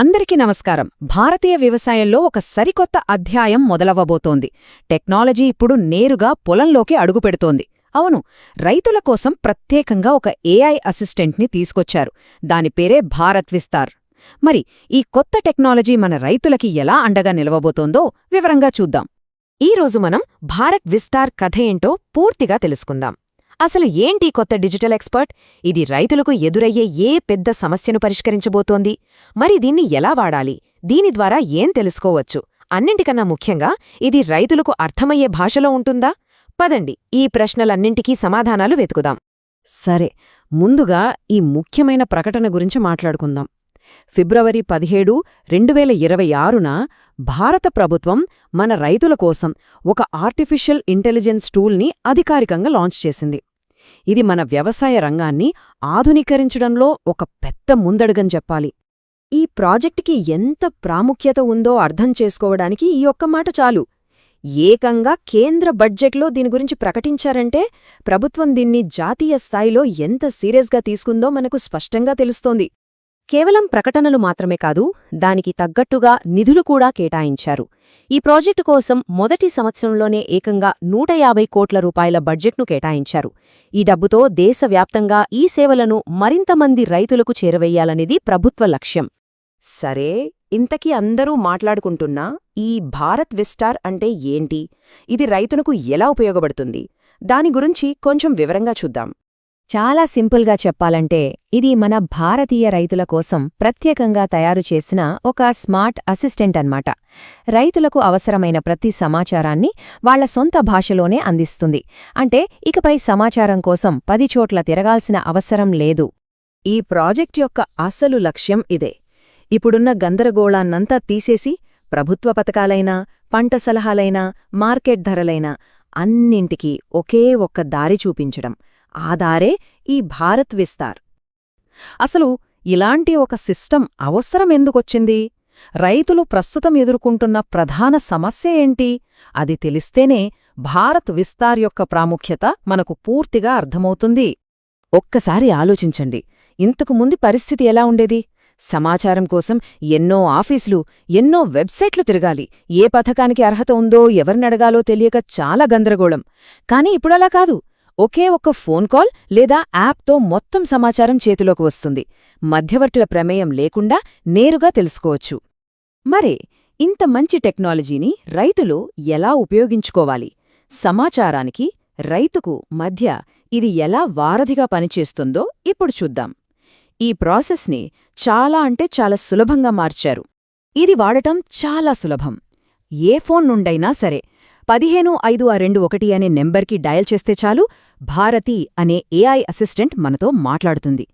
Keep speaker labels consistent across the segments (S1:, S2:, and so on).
S1: అందరికీ నమస్కారం. భారతీయ వ్యవసాయంలో ఒక సరికొత్త అధ్యాయం మొదలవ్వబోతోంది. టెక్నాలజీ ఇప్పుడు నేరుగా పొలంలోకి అడుగుపెడుతోంది. అవును రైతుల కోసం ప్రత్యేకంగా ఒక ఏఐ అసిస్టెంట్ని తీసుకొచ్చారు. దాని పేరే భారత్ విస్తార్. మరి ఈ కొత్త టెక్నాలజీ మన రైతులకి ఎలా అండగా నిలవబోతోందో వివరంగా చూద్దాం.
S2: ఈరోజు మనం భారత్ విస్తార్ కథ ఏంటో పూర్తిగా తెలుసుకుందాం. అసలు ఏంటి కొత్త డిజిటల్ ఎక్స్పర్ట్? ఇది రైతులకు ఎదురయ్యే ఏ పెద్ద సమస్యను పరిష్కరించబోతోంది? మరి దీన్ని ఎలా వాడాలి? దీని ద్వారా ఏం తెలుసుకోవచ్చు? అన్నింటికన్నా ముఖ్యంగా ఇది రైతులకు అర్థమయ్యే భాషలో ఉంటుందా? పదండి ఈ ప్రశ్నలన్నింటికీ సమాధానాలు వెతుకుదాం.
S1: సరే ముందుగా ఈ ముఖ్యమైన ప్రకటన గురించి మాట్లాడుకుందాం. ఫిబ్రవరి పదిహేడు రెండు వేల ఇరవై ఆరున భారత ప్రభుత్వం మన రైతుల కోసం ఒక ఆర్టిఫిషియల్ ఇంటెలిజెన్స్ టూల్ని అధికారికంగా లాంచ్ చేసింది. ఇది మన వ్యవసాయ రంగాన్ని ఆధునీకరించడంలో ఒక పెద్ద ముందడుగని చెప్పాలి. ఈ ప్రాజెక్టుకి ఎంత ప్రాముఖ్యత ఉందో అర్థం చేసుకోవడానికి ఈ ఒక్క మాట చాలు. ఏకంగా కేంద్ర బడ్జెట్లో దీని గురించి ప్రకటించారంటే ప్రభుత్వం దీన్ని జాతీయ స్థాయిలో ఎంత సీరియస్గా తీసుకుందో మనకు స్పష్టంగా తెలుస్తోంది. కేవలం ప్రకటనలు మాత్రమే కాదు దానికి తగ్గట్టుగా నిధులు కూడా కేటాయించారు. ఈ ప్రాజెక్టు కోసం మొదటి సంవత్సరంలోనే ఏకంగా నూట యాభై కోట్ల రూపాయల బడ్జెట్ను కేటాయించారు. ఈ డబ్బుతో దేశవ్యాప్తంగా ఈ సేవలను మరింత మంది రైతులకు చేరవేయాలనేది ప్రభుత్వ లక్ష్యం. సరే ఇంతకీ అందరూ మాట్లాడుకుంటున్నా ఈ భారత్ విస్టార్ అంటే ఏంటి? ఇది రైతునకు ఎలా ఉపయోగపడుతుంది? దాని గురించి కొంచెం వివరంగా చూద్దాం.
S2: చాలా సింపుల్గా చెప్పాలంటే ఇది మన భారతీయ రైతుల కోసం ప్రత్యేకంగా తయారు చేసిన ఒక స్మార్ట్ అసిస్టెంట్ అన్నమాట. రైతులకు అవసరమైన ప్రతి సమాచారాన్ని వాళ్ళ సొంత భాషలోనే అందిస్తుంది. అంటే ఇకపై సమాచారం కోసం పది చోట్ల తిరగాల్సిన అవసరం లేదు.
S1: ఈ ప్రాజెక్ట్ యొక్క అసలు లక్ష్యం ఇదే. ఇప్పుడున్న గందరగోళాన్నంతా తీసేసి ప్రభుత్వ పథకాలైనా పంట సలహాలైనా మార్కెట్ ధరలైనా అన్నింటికీ ఒకే ఒక్క దారి చూపించడం. ఆ దారే ఈ భారత్ విస్తార్. అసలు ఇలాంటి ఒక సిస్టమ్ అవసరం ఎందుకొచ్చింది రైతులు ప్రస్తుతం ఎదుర్కొంటున్న ప్రధాన సమస్య ఏంటి? అది తెలిస్తేనే భారత్ విస్తార్ యొక్క ప్రాముఖ్యత మనకు పూర్తిగా అర్థమవుతుంది. ఒక్కసారి ఆలోచించండి. ఇంతకు ముందు పరిస్థితి ఎలా ఉండేది? సమాచారం కోసం ఎన్నో ఆఫీసులు ఎన్నో వెబ్సైట్లు తిరగాలి. ఏ పథకానికి అర్హత ఉందో ఎవరినడగాలో తెలియక చాలా గందరగోళం. కాని ఇప్పుడలా కాదు. ఒకే ఒక్క ఫోన్ కాల్ లేదా యాప్తో మొత్తం సమాచారం చేతిలోకి వస్తుంది. మధ్యవర్తుల ప్రమేయం లేకుండా నేరుగా తెలుసుకోవచ్చు. మరే ఇంత మంచి టెక్నాలజీని రైతులు ఎలా ఉపయోగించుకోవాలి? సమాచారానికి రైతుకు మధ్య ఇది ఎలా వారధిగా పనిచేస్తుందో ఇప్పుడు చూద్దాం. ఈ ప్రాసెస్ని చాలా అంటే చాలా సులభంగా మార్చారు. ఇది వాడటం చాలా సులభం. ఏ ఫోన్ నుండైనా సరే పదిహేను ఐదు ఆ రెండు ఒకటి అనే నెంబర్కి డయల్ చేస్తే చాలు భారతి అనే ఏఐ అసిస్టెంట్ మనతో మాట్లాడుతుంది.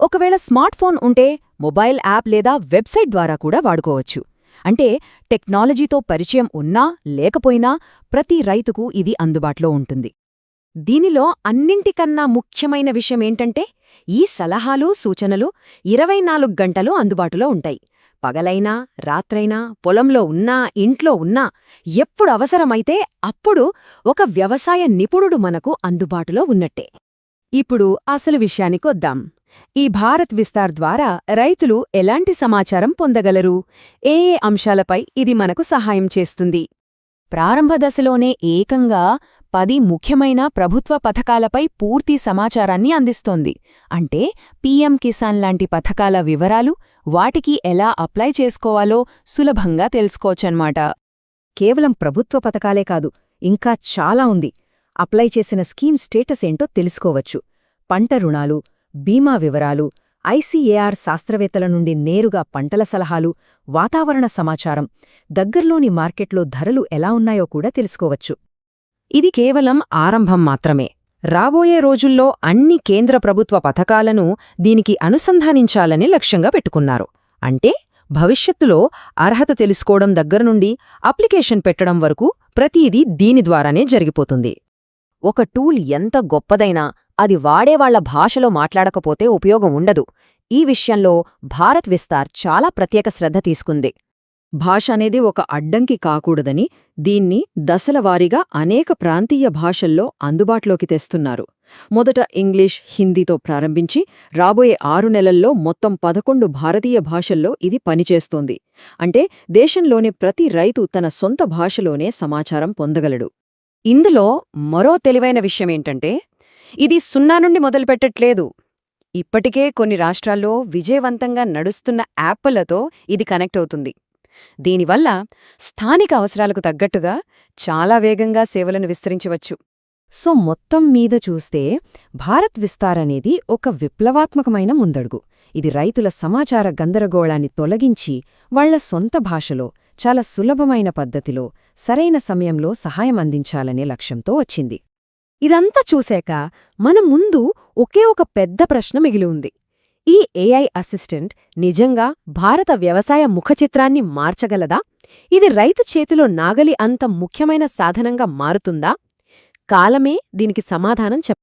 S1: ఒకవేళ స్మార్ట్ ఫోన్ ఉంటే మొబైల్ యాప్ లేదా వెబ్సైట్ ద్వారా కూడా వాడుకోవచ్చు. అంటే టెక్నాలజీతో పరిచయం ఉన్నా లేకపోయినా ప్రతి రైతుకు ఇది అందుబాటులో ఉంటుంది. దీనిలో అన్నింటికన్నా ముఖ్యమైన విషయమేంటంటే ఈ సలహాలు సూచనలు ఇరవై నాలుగు గంటలు అందుబాటులో ఉంటాయి. పగలైనా రాత్రైనా పొలంలో ఉన్నా ఇంట్లో ఉన్నా ఎప్పుడు అవసరమైతే అప్పుడు ఒక వ్యవసాయ నిపుణుడు మనకు అందుబాటులో ఉన్నట్టే. ఇప్పుడు అసలు విషయానికొద్దాం ఈ భారత్ విస్తార్ ద్వారా రైతులు ఎలాంటి సమాచారం పొందగలరు? ఏ ఏ అంశాలపై ఇది మనకు సహాయం చేస్తుంది? ప్రారంభ దశలోనే ఏకంగా పది ముఖ్యమైన ప్రభుత్వ పథకాలపై పూర్తి సమాచారాన్ని అందిస్తోంది. అంటే పీఎం కిసాన్ లాంటి పథకాల వివరాలు వాటికి ఎలా అప్లై చేసుకోవాలో సులభంగా తెలుసుకోవచ్చన్మాట కేవలం ప్రభుత్వ పథకాలే కాదు ఇంకా చాలా ఉంది. అప్లై చేసిన స్కీమ్ స్టేటస్ ఏంటో తెలుసుకోవచ్చు. పంట రుణాలు బీమా వివరాలు ఐసీఏఆర్ శాస్త్రవేత్తల నుండి నేరుగా పంటల సలహాలు వాతావరణ సమాచారం దగ్గర్లోని మార్కెట్లో ధరలు ఎలా ఉన్నాయో కూడా తెలుసుకోవచ్చు. ఇది కేవలం ఆరంభం మాత్రమే. రాబోయే రోజుల్లో అన్ని కేంద్ర ప్రభుత్వ పథకాలను దీనికి అనుసంధానించాలని లక్ష్యంగా పెట్టుకున్నారు. అంటే భవిష్యత్తులో అర్హత తెలుసుకోవడం దగ్గరనుండి అప్లికేషన్ పెట్టడం వరకు ప్రతిదీ దీని ద్వారానే జరిగిపోతుంది. ఒక టూల్ ఎంత గొప్పదైనా అది వాడేవాళ్ళ భాషలో మాట్లాడకపోతే ఉపయోగం ఉండదు. ఈ విషయంలో భారత్ విస్తార్ చాలా ప్రత్యేక శ్రద్ధ తీసుకుంది.
S3: భాష అనేది ఒక అడ్డంకి కాకూడదని దీన్ని దశలవారీగా అనేక ప్రాంతీయ భాషల్లో అందుబాటులోకి తెస్తున్నారు. మొదట ఇంగ్లీష్ హిందీతో ప్రారంభించి రాబోయే ఆరు నెలల్లో మొత్తం పదకొండు భారతీయ భాషల్లో ఇది పనిచేస్తోంది. అంటే దేశంలోని ప్రతి రైతు తన సొంత భాషలోనే సమాచారం పొందగలడు.
S2: ఇందులో మరో తెలివైన విషయమేంటంటే ఇది సున్నా నుండి మొదలుపెట్టట్లేదు. ఇప్పటికే కొన్ని రాష్ట్రాల్లో విజయవంతంగా నడుస్తున్న యాప్లతో ఇది కనెక్ట్ అవుతుంది. దీనివల్ల స్థానిక అవసరాలకు తగ్గట్టుగా చాలా వేగంగా సేవలను విస్తరించవచ్చు.
S1: సో మొత్తం మీద చూస్తే భారత్ విస్తార్ అనేది ఒక విప్లవాత్మకమైన ముందడుగు. ఇది రైతుల సమాచార గందరగోళాన్ని తొలగించి వాళ్ళ సొంత భాషలో చాలా సులభమైన పద్ధతిలో సరైన సమయంలో సహాయం అందించాలనే లక్ష్యంతో వచ్చింది.
S2: ఇదంతా చూశాక మన ముందు ఒకే ఒక పెద్ద ప్రశ్న మిగిలి ఉంది. ఈ ఏఐ అసిస్టెంట్ నిజంగా భారత వ్యవసాయ ముఖచిత్రాన్ని మార్చగలదా? ఇది రైతు చేతిలో నాగలి అంత ముఖ్యమైన సాధనంగా మారుతుందా? కాలమే దీనికి సమాధానం చెప్